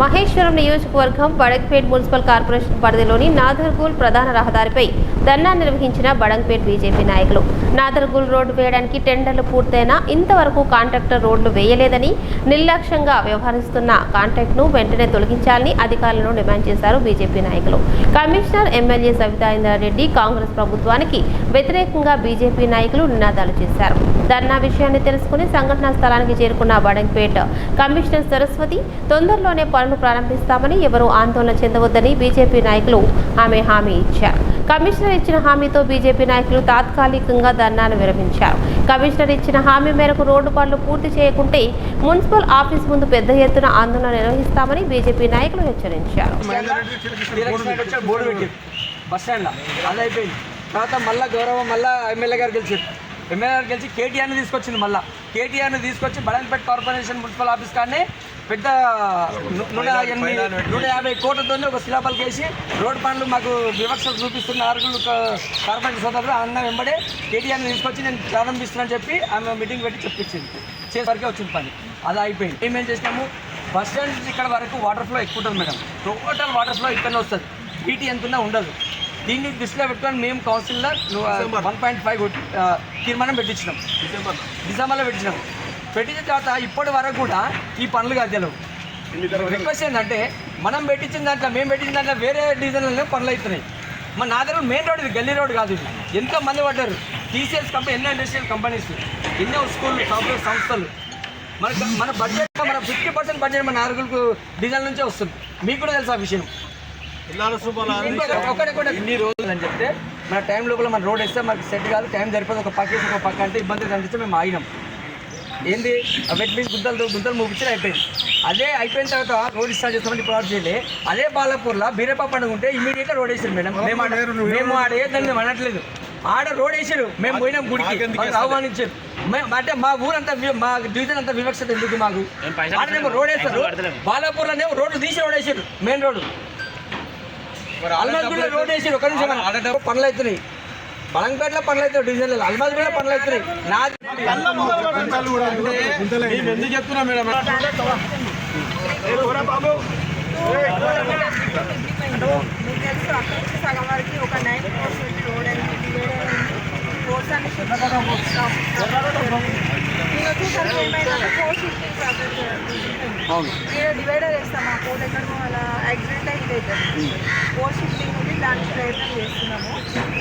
మహేశ్వరం నియోజకవర్గం Badangpet municipal corporation పరిధిలోని నాదర్గూల్ ప్రధాన రహదారిపై ధర్నా నిర్వహించిన బడంగ్పేట్ బీజేపీ నాయకులు. నాదర్గూల్ రోడ్డు వేయడానికి టెండర్లు పూర్తయినా ఇంతవరకు కాంట్రాక్టర్ రోడ్లు వేయలేదని నిర్లక్ష్యంగా వ్యవహరిస్తున్న కాంట్రాక్ట్ను వెంటనే తొలగించాలని అధికారులను డిమాండ్ చేశారు బీజేపీ నాయకులు. Commissioner MLA Savitha Indra Reddy Congress ప్రభుత్వానికి వ్యతిరేకంగా బీజేపీ నాయకులు నినాదాలు చేశారు. ధర్నా విషయాన్ని తెలుసుకుని సంఘటనా స్థలానికి చేరుకున్న బడంగ్పేట్ కమిషనర్ సరస్వతి తొందరలోనే పనులు ప్రారంభిస్తామని ఎవరూ ఆందోళన చెందవద్దని బీజేపీ నాయకులు ఆమె హామీ ఇచ్చారు. కమిషనర్ ఇచ్చిన హామీతో బీజేపీ నాయకులు తాత్కాలికంగా ధర్నాను విరమించారు. కమిషనర్ ఇచ్చిన హామీ మేరకు రోడ్డు పనులు పూర్తి చేయకుంటే మున్సిపల్ ఆఫీస్ ముందు పెద్ద ఎత్తున ఆందోళన నిర్వహిస్తామని బీజేపీ నాయకులు హెచ్చరించారు. తర్వాత మళ్ళీ గౌరవం మళ్ళీ ఎమ్మెల్యే గారు గెలిచారు. ఎమ్మెల్యే గారు గెలిచి కేటీఆర్ని తీసుకొచ్చింది మళ్ళీ. కేటీఆర్ని తీసుకొచ్చి బడంపేట కార్పొరేషన్ మున్సిపల్ ఆఫీస్ కానీ పెద్ద నూట ఎనిమిది నూట యాభై కోట్లతో ఒక శిలాపలకి వేసి రోడ్ పనులు మాకు వివక్ష చూపిస్తున్న ఆరుగులు కార్పొరేషన్ సోదరులు అన్న వెంబడే కేటీఆర్ని తీసుకొచ్చి నేను ప్రారంభిస్తున్నాను చెప్పి ఆమె మీటింగ్ పెట్టి చెప్పించింది. చేసేసరికి వచ్చింది పని. అది అయిపోయింది. ఏమేం చేసినాము? బస్ స్టాండ్ నుంచి ఇక్కడ వరకు వాటర్ ఫ్లో ఎక్కువ ఉంటుంది మేడం. టోటల్ వాటర్ ఫ్లో ఇక్కడనే వస్తుంది. బీటీ ఎంత ఉన్నా ఉండదు. దీన్ని దృష్టిలో పెట్టుకొని మేము కౌన్సిల్లో వన్ పాయింట్ ఫైవ్ తీర్మానం పెట్టించినాం. డిసెంబర్ డిసెంబర్లో పెట్టించినాం పెట్టించిన తర్వాత ఇప్పటి వరకు కూడా ఈ పనులు కాదు రిక్వెస్ట్ ఏంటంటే మనం పెట్టించిన దాంట్లో మేము పెట్టించిన దాంట్లో వేరే డివిజన్లలో పనులు అవుతున్నాయి. మన నా దగ్గర మెయిన్ రోడ్ ఇది గల్లీ రోడ్ కాదు ఇది. ఎంతో మంది పడ్డారు. టీసీఎస్ కంపెనీ ఎన్నో ఇండస్ట్రియల్ కంపెనీస్ ఎన్నో స్కూళ్ళు సంస్థలు. మన మన బడ్జెట్ మన ఫిఫ్టీ పర్సెంట్ బడ్జెట్ మన నాలుగులకు డీజిల్ నుంచే వస్తుంది. మీకు కూడా తెలుసు ఆ విషయం. ఇన్ని రోజులు అని చెప్తే మన టైం లోపల మన రోడ్ వేస్తే మనకి సెట్ కాదు టైం సరిపోదు. ఒక పక్క ఒక పక్క అంటే ఇబ్బంది కనిపిస్తే మేము ఆగినాం. ఏంది? వెట్ మీన్స్ గుంతలు గుంతలు ముగించి అయిపోయింది. అదే అయిపోయిన తర్వాత రోడ్ స్టార్ట్ చేస్తామని ఇప్పుడు ఆర్డర్ చేయలే అదే బాలపూర్లో బీరప్ప పండుగ ఉంటే ఇమీడియట్గా రోడ్ వేసారు మేడం. మేము ఆడ మేము ఆడ ఏదని మేము అనట్లేదు. ఆడ రోడ్ వేసారు మేము పోయినాం గుడికి. ఆహ్వానించారు. మేము అంటే మా ఊరంతా మా డివిజన్ అంతా వివక్షత ఎందుకు మాకు? ఆడనేమో రోడ్ వేస్తారు. బాలాపూర్లోనేమో రోడ్డు తీసి రోడ్ వేసారు మెయిన్ రోడ్డు. అల్మాజ్గూడలో రోడ్ వేసారు ఒక నిమిషం. ఆడ పనులు అవుతున్నాయి. బలంపేటలో పనులు అవుతాయి డివిజన్లో అల్మాజ్గూడలో పనులు అవుతున్నాయి. నాది ఎందుకు చెప్తున్నా మేడం మీకు తెలుసు అక్కడ నుంచి సగం వరకు ఒక నైన్ కోర్స్ పెట్టి రోడ్ అయింది డివైడర్ అయింది కోర్స్ అని నేను వచ్చేసరికి ఏమైందంటే ఫోర్ షిఫ్టింగ్ ప్రాసెస్ నేను డివైడర్ వేస్తాం ఆ కోడ్ ఎక్కడ అలా యాక్సిడెంట్ అయింది అవుతుంది ఫోర్ షిఫ్టింగ్ ఉంది దానికి ప్రయత్నం చేస్తున్నాము.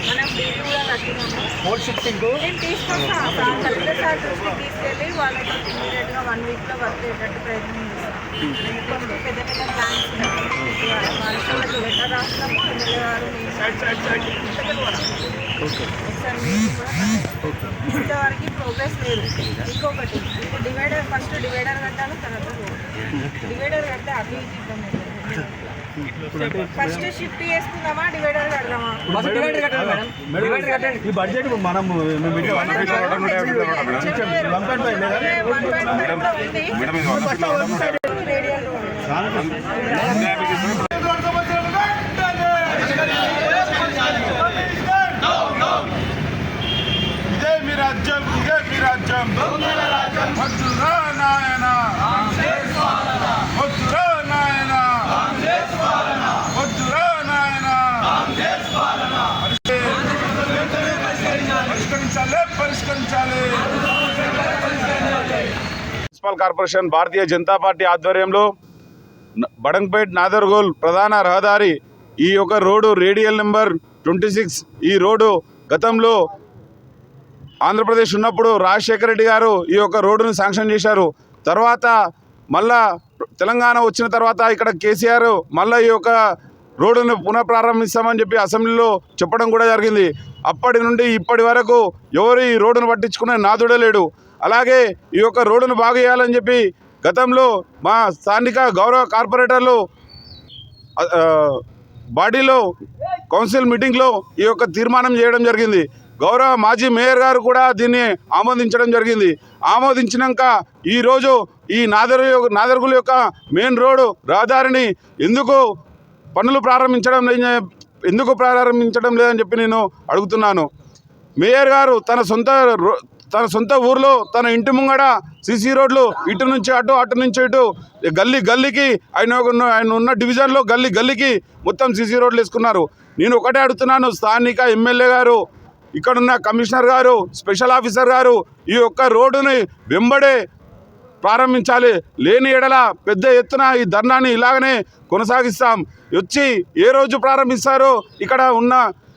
మనం డీల్ కూడా కట్టినాము ఫోర్ షిఫ్టింగ్ నేను తీసుకొస్తా. సార్ కలెక్టర్ సార్ దృష్టికి తీసుకెళ్ళి వాళ్ళకి ఇమీడియట్గా వన్ వీక్లో వర్క్ అయ్యేటట్టు ప్రయత్నం చేస్తాం. పెద్ద పెద్ద ప్లాన్స్ వాళ్ళకి లెటర్ రాస్తాము ఎమ్మెల్యే గారు ఇంతవరకు ప్రోగ్రెస్ లేదు. ఇంకొకటి డివైడర్ ఫస్ట్ డివైడర్ కట్టాలి తర్వాత డివైడర్ అవి ఇవి ఇబ్బంది ఫస్ట్ షిఫ్ట్ చేసుకుందామా డివైడర్ కడదామా బస్ డివైడర్ కట్టండి మేడం డివైడర్ కట్టండి ఈ బడ్జెట్ మనం మేము పెట్టే one fifty one point five లేదా రేడియల్ ఇదే మీ రాజ్యం ఇదే మీ రాజ్యం వద్దురా నాయన వద్దురా నాయన వద్దురా నాయన పరిష్కరించాలి పరిష్కరించాలి. Municipal corporation Bharatiya Janata party ఆధ్వర్యంలో బడంపేట్ బడంగ్పేట్ నాదర్గోల్ ప్రధాన రహదారి ఈ యొక్క road radial number twenty six ఈ రోడ్డు గతంలో ఆంధ్రప్రదేశ్ ఉన్నప్పుడు రాజశేఖర రెడ్డి గారు ఈ యొక్క రోడ్డును శాంక్షన్ చేశారు. తర్వాత మళ్ళా తెలంగాణ వచ్చిన తర్వాత ఇక్కడ కేసీఆర్ మళ్ళీ ఈ యొక్క రోడ్డును పునఃప్రారంభిస్తామని చెప్పి అసెంబ్లీలో చెప్పడం కూడా జరిగింది. అప్పటి నుండి ఇప్పటి వరకు ఎవరు ఈ రోడ్డును పట్టించుకునే నాదుడే లేడు. అలాగే ఈ యొక్క రోడ్డును బాగు చేయాలని చెప్పి గతంలో మా స్థానిక గౌరవ కార్పొరేటర్లు బాడీలో కౌన్సిల్ మీటింగ్లో ఈ యొక్క తీర్మానం చేయడం జరిగింది. గౌరవ మాజీ మేయర్ గారు కూడా దీన్ని ఆమోదించడం జరిగింది. ఆమోదించినాక ఈరోజు ఈ నాదరు నాదరుగుల యొక్క మెయిన్ రోడ్డు రహదారిని ఎందుకు పనులు ప్రారంభించడం లేని ఎందుకు ప్రారంభించడం లేదని చెప్పి నేను అడుగుతున్నాను. మేయర్ గారు తన సొంత రో- తన సొంత ఊర్లో తన ఇంటి ముంగడ సీసీ రోడ్లు ఇటు నుంచి అటు అటు నుంచి ఇటు గల్లీ గల్లీకి ఆయన ఆయన ఉన్న డివిజన్లో గల్లీ గల్లీకి మొత్తం సీసీ రోడ్లు వేసుకున్నారు. నేను ఒకటే అడుగుతున్నాను స్థానిక ఎమ్మెల్యే గారు ఇక్కడున్న కమిషనర్ గారు స్పెషల్ ఆఫీసర్ గారు ఈ యొక్క రోడ్డుని వెంబడే ప్రారంభించాలి. లేని ఎడల పెద్ద ఎత్తున ఈ ధర్నాన్ని ఇలాగనే కొనసాగిస్తాం. వచ్చి ఏ రోజు ప్రారంభిస్తారో ఇక్కడ ఉన్న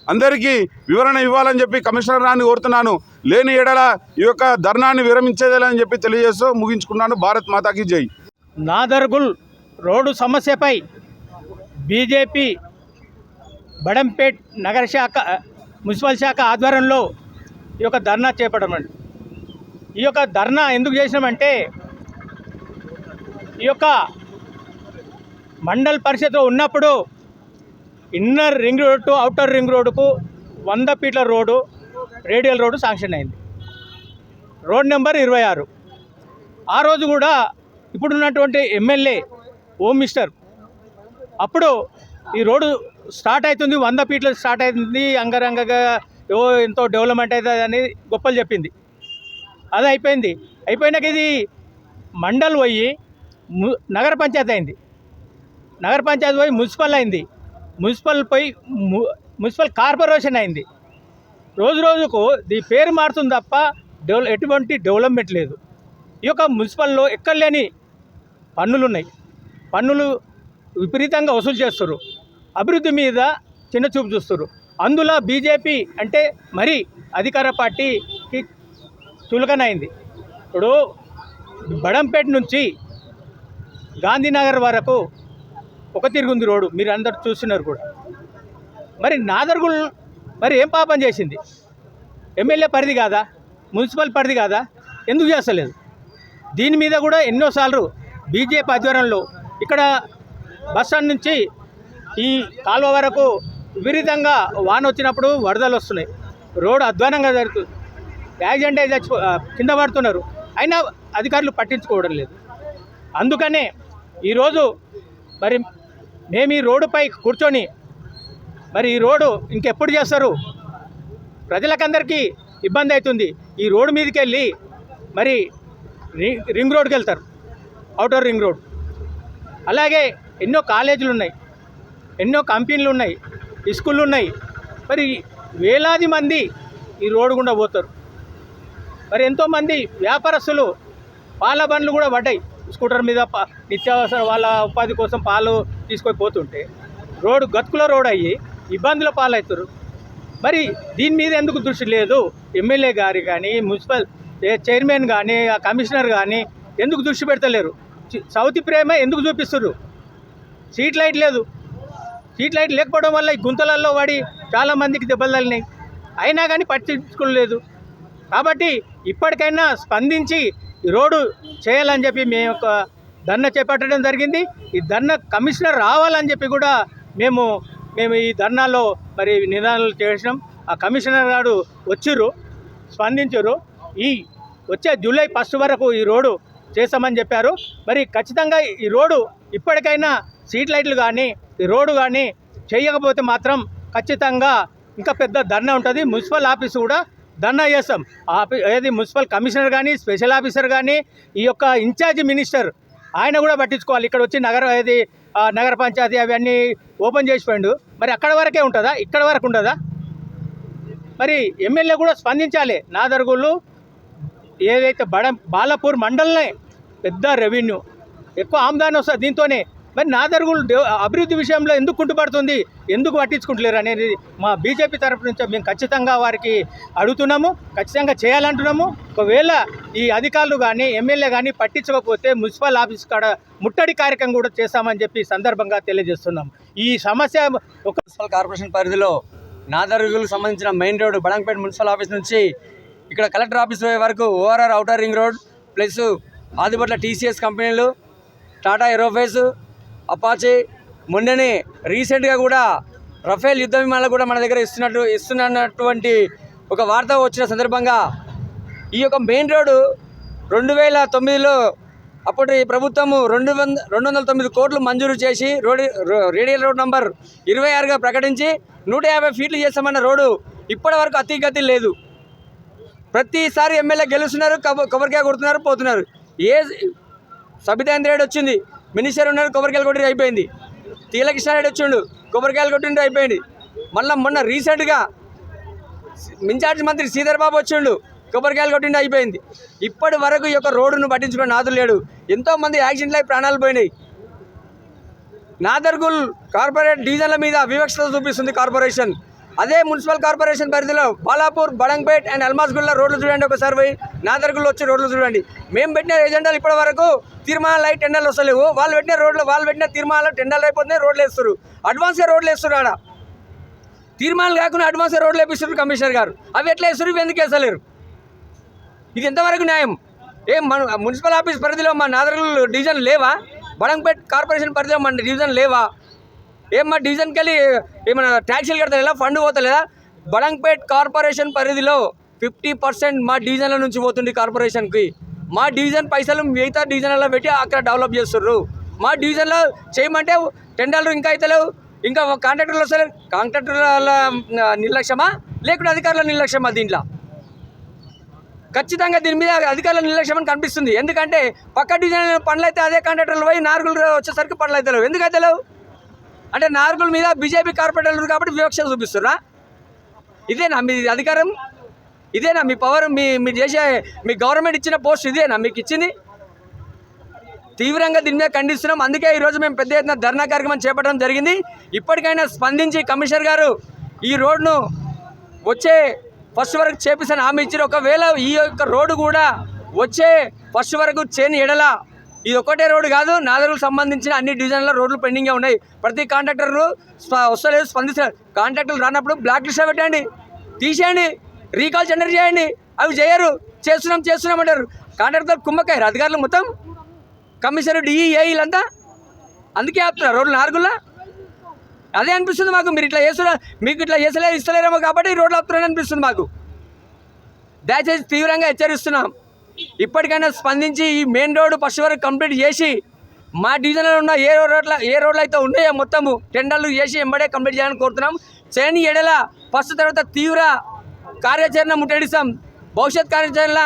అందరికీ వివరణ ఇవ్వాలని చెప్పి కమిషనర్ రాని కోరుతున్నాను. లేని ఎడల ఈ యొక్క ధర్నాన్ని విరమించేదేలని చెప్పి తెలియజేస్తూ ముగించుకున్నాను. భారత్ మాతాకి జై. నాదర్గుల్ రోడ్డు సమస్యపై బీజేపీ బడంపేట్ నగర శాఖ మున్సిపల్ శాఖ ఆధ్వర్యంలో ఈ యొక్క ధర్నా చేపడమండి ఈ యొక్క ధర్నా ఎందుకు చేసినామంటే ఈ యొక్క మండల్ పరిషత్ ఉన్నప్పుడు inner ring road to outer ring రోడ్డుకు వంద ఫీట్ల రోడ్డు రేడియల్ రోడ్డు శాంక్షన్ అయింది. రోడ్ నెంబర్ ఇరవై ఆరు. ఆ రోజు కూడా ఇప్పుడున్నటువంటి ఎమ్మెల్యే హోమ్ మినిస్టర్ అప్పుడు ఈ రోడ్డు స్టార్ట్ అవుతుంది వంద ఫీట్లు స్టార్ట్ అవుతుంది అంగరంగగా ఏవో ఎంతో డెవలప్మెంట్ అవుతుంది అని గొప్పలు చెప్పింది. అది అయిపోయింది. అయిపోయినాక ఇది మండల్ పోయి నగర పంచాయతీ అయింది. నగర పంచాయతీ పోయి మున్సిపల్ అయింది. మున్సిపల్ పోయి ము- మున్సిపల్ కార్పొరేషన్ అయింది. రోజు రోజుకు దీ పేరు మారుతుంది తప్ప డెవల ఎటువంటి డెవలప్మెంట్ లేదు. ఈ యొక్క మున్సిపల్లో ఎక్కడ లేని పన్నులు ఉన్నాయి పన్నులు విపరీతంగా వసూలు చేస్తారు అభివృద్ధి మీద చిన్న చూపు చూస్తారు అందులో బీజేపీ అంటే మరి అధికార పార్టీకి చులకనైంది. ఇప్పుడు బడంపేట నుంచి గాంధీనగర్ వరకు ఒక తిరుగుంది రోడ్డు మీరు అందరు చూస్తున్నారు కూడా. మరి నాదర్గుల్ మరి ఏం పాపం చేసింది? ఎమ్మెల్యే పరిధి కాదా? మున్సిపల్ పరిధి కాదా? ఎందుకు చేస్తలేదు? దీని మీద కూడా ఎన్నోసార్లు బీజేపీ ఆధ్వర్యంలో ఇక్కడ బస్ స్టాండ్ నుంచి ఈ కాలువ వరకు విపరీతంగా వాన వచ్చినప్పుడు వరదలు వస్తున్నాయి. రోడ్డు అధ్వానంగా జరుగుతుంది యాక్సిడెంట్ అయితే చచ్చిపో కింద పడుతున్నారు. అయినా అధికారులు పట్టించుకోవడం లేదు. అందుకనే ఈరోజు మరి మేము ఈ రోడ్డుపై కూర్చొని మరి ఈ రోడ్డు ఇంకెప్పుడు చేస్తారు? ప్రజలకందరికీ ఇబ్బంది అవుతుంది. ఈ రోడ్డు మీదకి వెళ్ళి మరి రింగ్ రోడ్కి వెళ్తారు అవుటర్ రింగ్ రోడ్. అలాగే ఎన్నో కాలేజీలు ఉన్నాయి ఎన్నో కంపెనీలు ఉన్నాయి స్కూళ్ళు ఉన్నాయి మరి వేలాది మంది ఈ రోడ్డు గుండా పోతారు. మరి ఎంతోమంది వ్యాపారస్తులు పాల బండ్లు కూడా పడ్డాయి. స్కూటర్ మీద ప- నిత్యావసర వాళ్ళ ఉపాధి కోసం పాలు తీసుకొని పోతుంటే రోడ్డు గతుకుల రోడ్ అయ్యి ఇబ్బందుల పాలవుతారు. మరి దీని మీద ఎందుకు దృష్టి లేదు? ఎమ్మెల్యే గారి కానీ మున్సిపల్ ఏ చైర్మన్ కానీ ఆ కమిషనర్ కానీ ఎందుకు దృష్టి పెడతలేరు? సౌతి ప్రేమ ఎందుకు చూపిస్తున్నారు సీట్ లైట్ లేదు. సీట్ లైట్ లేకపోవడం వల్ల ఈ గుంతలలో పడి చాలా మందికి దెబ్బలు తగిలినాయి. అయినా కానీ పట్టించుకోలేదు. కాబట్టి ఇప్పటికైనా స్పందించి ఈ రోడ్డు చేయాలని చెప్పి మేము ఒక ధర్నా చేపట్టడం జరిగింది. ఈ ధర్నా కమిషనర్ రావాలని చెప్పి కూడా మేము మేము ఈ ధర్నాలో మరి నిదానాలు చేసినాం. ఆ కమిషనర్ గారు వచ్చిర్రు స్పందించరు. ఈ వచ్చే జూలై ఫస్ట్ వరకు ఈ రోడ్డు చేస్తామని చెప్పారు. మరి ఖచ్చితంగా ఈ రోడ్డు ఇప్పటికైనా సీట్ లైట్లు కానీ ఈ రోడ్డు కానీ చేయకపోతే మాత్రం ఖచ్చితంగా ఇంకా పెద్ద ధర్నా ఉంటుంది. మున్సిపల్ ఆఫీస్ కూడా ధర్నా చేస్తాం. ఆఫీ ఏది మున్సిపల్ కమిషనర్ కానీ స్పెషల్ ఆఫీసర్ కానీ ఈ యొక్క ఇన్ఛార్జ్ మినిస్టర్ ఆయన కూడా పట్టించుకోవాలి. ఇక్కడ వచ్చి నగర ఏది నగర పంచాయతీ అవన్నీ ఓపెన్ చేసిపోయిండు. మరి అక్కడ వరకే ఉంటుందా? ఇక్కడ వరకు ఉండదా? మరి ఎమ్మెల్యే కూడా స్పందించాలి. నాదర్గులు ఏదైతే బడ బాలపూర్ మండలనే పెద్ద రెవెన్యూ ఎక్కువ ఆమ్దాని వస్తుంది దీంతోనే. మరి నాదర్గులు అభివృద్ధి విషయంలో ఎందుకు కుంటుపడుతుంది? ఎందుకు పట్టించుకుంటలేరు అనేది మా బీజేపీ తరపు నుంచి మేము ఖచ్చితంగా వారికి అడుగుతున్నాము ఖచ్చితంగా చేయాలంటున్నాము. ఒకవేళ ఈ అధికారులు కానీ ఎమ్మెల్యే కానీ పట్టించకపోతే మున్సిపల్ ఆఫీస్ కాడ ముట్టడి కార్యక్రమం కూడా చేస్తామని చెప్పి సందర్భంగా తెలియజేస్తున్నాం. ఈ సమస్య ఒక మున్సిపల్ కార్పొరేషన్ పరిధిలో నాదరుగులకు సంబంధించిన main road Badangapet municipal office నుంచి ఇక్కడ కలెక్టర్ ఆఫీస్ వరకు ORR outer ring road plus Adibatla TCS కంపెనీలు టాటా ఏరోఫేస్ అపాచే మొన్ననే రీసెంట్గా కూడా రఫేల్ యుద్ధ విమానాలు కూడా మన దగ్గర ఇస్తున్నట్టు ఇస్తున్నటువంటి ఒక వార్త వచ్చిన సందర్భంగా ఈ యొక్క మెయిన్ రోడ్డు రెండు వేల తొమ్మిదిలో అప్పటి ప్రభుత్వము రెండు వంద రెండు వందల తొమ్మిది కోట్లు మంజూరు చేసి రోడ్ రో- రేడియల్ రోడ్ నంబర్ ఇరవై ఆరుగా ప్రకటించి నూట యాభై ఫీట్లు చేస్తామన్న రోడ్డు ఇప్పటి వరకు అతిగతి లేదు. ప్రతిసారి ఎమ్మెల్యే గెలుస్తున్నారు కబ కొబ్బరికాయ కొడుతున్నారు పోతున్నారు. ఏ సబితాంద్ర రెడ్డి వచ్చింది మినిస్టర్ ఉన్నారు కొబ్బరికాయలు కొట్టి అయిపోయింది. తీలకృష్ణారెడ్డి వచ్చిండు కొబ్బరికాయలు కొట్టిండు అయిపోయింది. మళ్ళీ మొన్న రీసెంట్గా ఇన్ఛార్జ్ మంత్రి శ్రీధర్ బాబు వచ్చిండు కొబ్బరికాయలు కొట్టిండు అయిపోయింది. ఇప్పటి వరకు ఈ యొక్క రోడ్డును పట్టించుకుని నాదులు లేడు. ఎంతోమంది యాక్సిడెంట్లు అయి ప్రాణాలు పోయినాయి. నాదర్గుల్ కార్పొరేట్ డీజిన్ల మీద వివక్షత చూపిస్తుంది కార్పొరేషన్. అదే మున్సిపల్ కార్పొరేషన్ పరిధిలో బాలాపూర్ బడంగ్పేట్ అండ్ అల్మాస్గుల్లా రోడ్లు చూడండి ఒకసారి పోయి. నాదర్గుల్ వచ్చి రోడ్లు చూడండి. మేము పెట్టిన ఎజెండాలు ఇప్పటి వరకు తీర్మానాలు అయి టెండర్లు వస్తలేవు. వాళ్ళు పెట్టిన రోడ్లు వాళ్ళు పెట్టిన తీర్మానాలు టెండర్లు అయిపోతున్నాయి రోడ్లు వేస్తారు అడ్వాన్స్గా రోడ్లు వేస్తారు ఆడ. తీర్మానాలు కాకుండా అడ్వాన్స్గా రోడ్లు వేపిస్తారు కమిషనర్ గారు. అవి ఎట్లా వేస్తారు ఇవి ఎందుకు వేసలేరు ఇది ఎంతవరకు న్యాయం? ఏం మన మున్సిపల్ ఆఫీస్ పరిధిలో మా నాదర్గుల్ డివిజన్ లేవా? బడంపేట్ కార్పొరేషన్ పరిధిలో మన డివిజన్ లేవా? ఏం మా డివిజన్కి వెళ్ళి ఏమైనా ట్యాక్సీలు కడతలేదా? ఫండ్ పోతలేదా? బడంపేట్ కార్పొరేషన్ పరిధిలో ఫిఫ్టీ పర్సెంట్ మా డివిజన్ల నుంచి పోతుంది కార్పొరేషన్కి. మా డివిజన్ పైసలు మిగతా డివిజన్లలో పెట్టి అక్కడ డెవలప్ చేస్తుర్రు. మా డివిజన్లో చేయమంటే టెండర్లు ఇంకా అవుతలేవు ఇంకా కాంట్రాక్టర్లు వస్తలేరు. కాంట్రాక్టర్ల నిర్లక్ష్యమా? లేకుంటే అధికారుల నిర్లక్ష్యమా దీంట్లో? ఖచ్చితంగా దీని మీద అధికారుల నిర్లక్ష్యం అని కనిపిస్తుంది. ఎందుకంటే పక్క డిజైన్ పనులు అయితే అదే కాంట్రాక్టర్లు పోయి నార్గులు వచ్చేసరికి పనులు అయితే ఎందుకు అవుతలేవు అంటే నార్మల్ మీద బీజేపీ కార్పొరేటర్లు కాబట్టి వివక్ష చూపిస్తున్నా ఇదేనా మీ అధికారం? ఇదేనా మీ పవర్ మీ మీరు చేసే మీ గవర్నమెంట్ ఇచ్చిన పోస్ట్ ఇదేనా మీకు ఇచ్చింది? తీవ్రంగా దీని మీద ఖండిస్తున్నాం. అందుకే ఈరోజు మేము పెద్ద ఎత్తున ధర్నా కార్యక్రమం చేపట్టడం జరిగింది. ఇప్పటికైనా స్పందించి కమిషనర్ గారు ఈ రోడ్ను వచ్చే ఫస్ట్ వరకు చేపిస్తాను హామీ ఇచ్చారు. ఒకవేళ ఈ యొక్క రోడ్డు కూడా వచ్చే ఫస్ట్ వరకు చేయని ఎడల ఇది ఒకటే రోడ్డు కాదు నాదరుకు సంబంధించిన అన్ని డివిజన్ల రోడ్లు పెండింగ్గా ఉన్నాయి. ప్రతి కాంట్రాక్టర్లు స్ప- వస్తలేదు స్పందిస్తారు కాంట్రాక్టర్లు రానప్పుడు బ్లాక్ లిస్ట్ పెట్టండి. తీసేయండి. రీకాల్ జనరేట్ చేయండి. అవి చేయరు. చేస్తున్నాం చేస్తున్నాం అంటారు. కాంట్రాక్టర్ కుమ్మకాయరు అధికారులు మొత్తం కమిషనర్ డిఈఏ వీళ్ళంతా e అందుకే ఆపుతున్నారు. రోడ్లు నాలుగులా? అదే అనిపిస్తుంది మాకు. మీరు ఇట్లా చేస్తున్నా మీకు ఇట్లా చేసలే ఇస్తలేరేమో కాబట్టి ఈ రోడ్లు ఆపుతున్నారని అనిపిస్తుంది మాకు. దయచేసి తీవ్రంగా హెచ్చరిస్తున్నాం. ఇప్పటికైనా స్పందించి ఈ మెయిన్ రోడ్డు ఫస్ట్ వరకు కంప్లీట్ చేసి మా డివిజన్లో ఉన్న ఏ రోడ్ల ఏ రోడ్లు అయితే ఉన్నాయో మొత్తము టెండర్లు చేసి ఎంబడే కంప్లీట్ చేయాలని కోరుతున్నాం. చేయని ఎడల ఫస్ట్ తర్వాత తీవ్ర కార్యాచరణ ముట్టడిస్తాం. భవిష్యత్ కార్యాచరణ